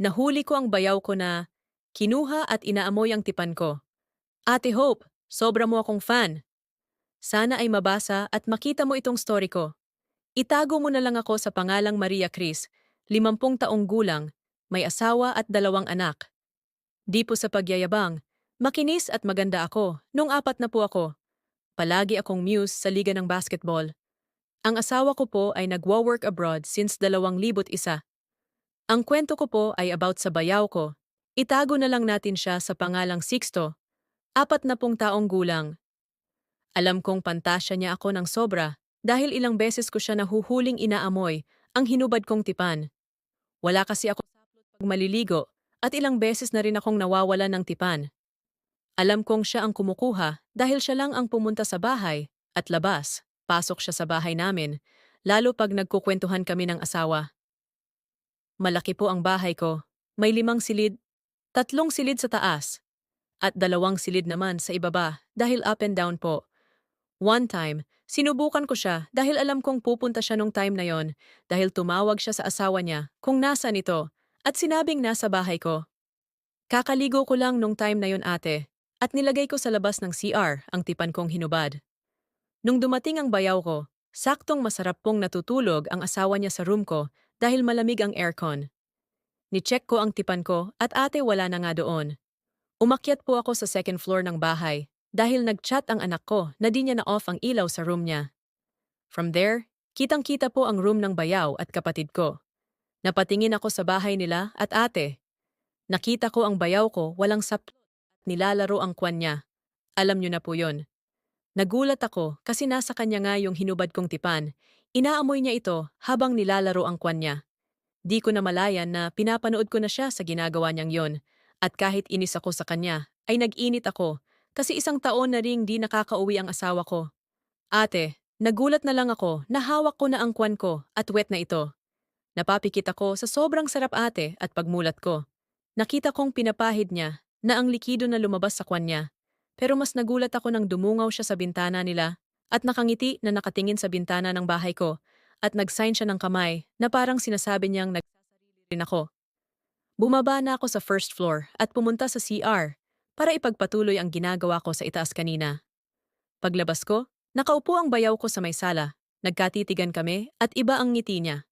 Nahuli ko ang bayaw ko na kinuha at inaamoy ang tipan ko. Ate Hope, sobra mo akong fan. Sana ay mabasa at makita mo itong story ko. Itago mo na lang ako sa pangalang Maria Cris, limampung taong gulang, may asawa at dalawang anak. Di po sa pagyayabang, makinis at maganda ako nung apat na po ako. Palagi akong muse sa liga ng basketball. Ang asawa ko po ay nagwo-work abroad since 2001. Ang kwento ko po ay about sa bayaw ko. Itago na lang natin siya sa pangalang Sixto, apat na pong taong gulang. Alam kong pantasya niya ako ng sobra dahil ilang beses ko siya nahuhuling inaamoy ang hinubad kong tipan. Wala kasi ako pag maliligo at ilang beses na rin akong nawawala ng tipan. Alam kong siya ang kumukuha dahil siya lang ang pumunta sa bahay at labas, pasok siya sa bahay namin, lalo pag nagkukwentuhan kami ng asawa. Malaki po ang bahay ko. May limang silid, tatlong silid sa taas, at dalawang silid naman sa ibaba dahil up and down po. One time, sinubukan ko siya dahil alam kong pupunta siya nung time na yon dahil tumawag siya sa asawa niya kung nasan ito at sinabing nasa bahay ko. Kakaligo ko lang nung time na yon ate at nilagay ko sa labas ng CR ang tipan kong hinubad. Nung dumating ang bayaw ko, saktong masarap pong natutulog ang asawa niya sa room ko dahil malamig ang aircon. Ni-check ko ang tipan ko at ate wala na nga doon. Umakyat po ako sa second floor ng bahay dahil nag-chat ang anak ko na di niya na-off ang ilaw sa room niya. From there, kitang-kita po ang room ng bayaw at kapatid ko. Napatingin ako sa bahay nila at ate. Nakita ko ang bayaw ko walang saplot at nilalaro ang kwan niya. Alam niyo na po yon. Nagulat ako kasi nasa kanya nga yung hinubad kong tipan. Inaamoy niya ito habang nilalaro ang kwan niya. Di ko na malayan na pinapanood ko na siya sa ginagawa niyang yon. At kahit inis ako sa kanya, ay nag-init ako kasi isang taon na ring di nakakauwi ang asawa ko. Ate, nagulat na lang ako na hawak ko na ang kwan ko at wet na ito. Napapikit ako sa sobrang sarap ate at pagmulat ko. Nakita kong pinapahid niya na ang likido na lumabas sa kwan niya. Pero mas nagulat ako nang dumungaw siya sa bintana nila at nakangiti na nakatingin sa bintana ng bahay ko at nag-sign siya ng kamay na parang sinasabi niyang nagsasarili rin ako. Bumaba na ako sa first floor at pumunta sa CR para ipagpatuloy ang ginagawa ko sa itaas kanina. Paglabas ko, nakaupo ang bayaw ko sa may sala, nagkatitigan kami at iba ang ngiti niya.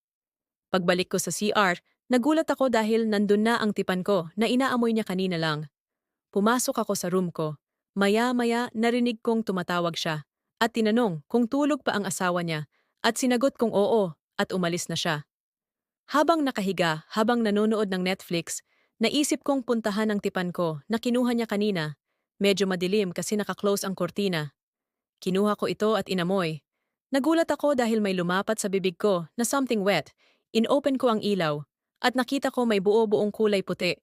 Pagbalik ko sa CR, nagulat ako dahil nandun na ang tipan ko na inaamoy niya kanina lang. Pumasok ako sa room ko. Maya-maya narinig kong tumatawag siya at tinanong kung tulog pa ang asawa niya at sinagot kong oo at umalis na siya. Habang nakahiga, habang nanonood ng Netflix, naisip kong puntahan ang tipan ko na kinuha niya kanina. Medyo madilim kasi nakaklose ang kortina. Kinuha ko ito at inamoy. Nagulat ako dahil may lumapat sa bibig ko na something wet. Inopen ko ang ilaw at nakita ko may buo-buong kulay puti.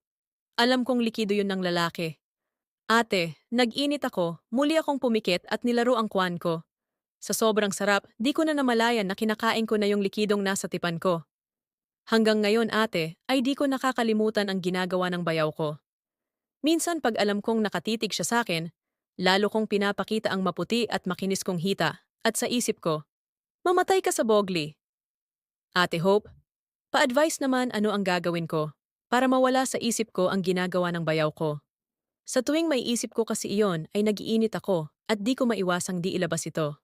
Alam kong likido yun ng lalaki. Ate, nag-init ako, muli akong pumikit at nilaro ang kwan ko. Sa sobrang sarap, di ko na namalayan na kinakain ko na yung likidong nasa tipan ko. Hanggang ngayon ate, ay di ko nakakalimutan ang ginagawa ng bayaw ko. Minsan pag alam kong nakatitig siya sa akin, lalo kong pinapakita ang maputi at makinis kong hita, at sa isip ko, mamatay ka sa bogli. Ate Hope, pa-advise naman ano ang gagawin ko para mawala sa isip ko ang ginagawa ng bayaw ko. Sa tuwing may isip ko kasi iyon ay nagiinit ako at di ko maiwasang di ilabas ito.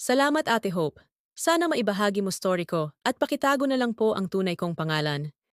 Salamat Ate Hope. Sana maibahagi mo story ko at pakitago na lang po ang tunay kong pangalan.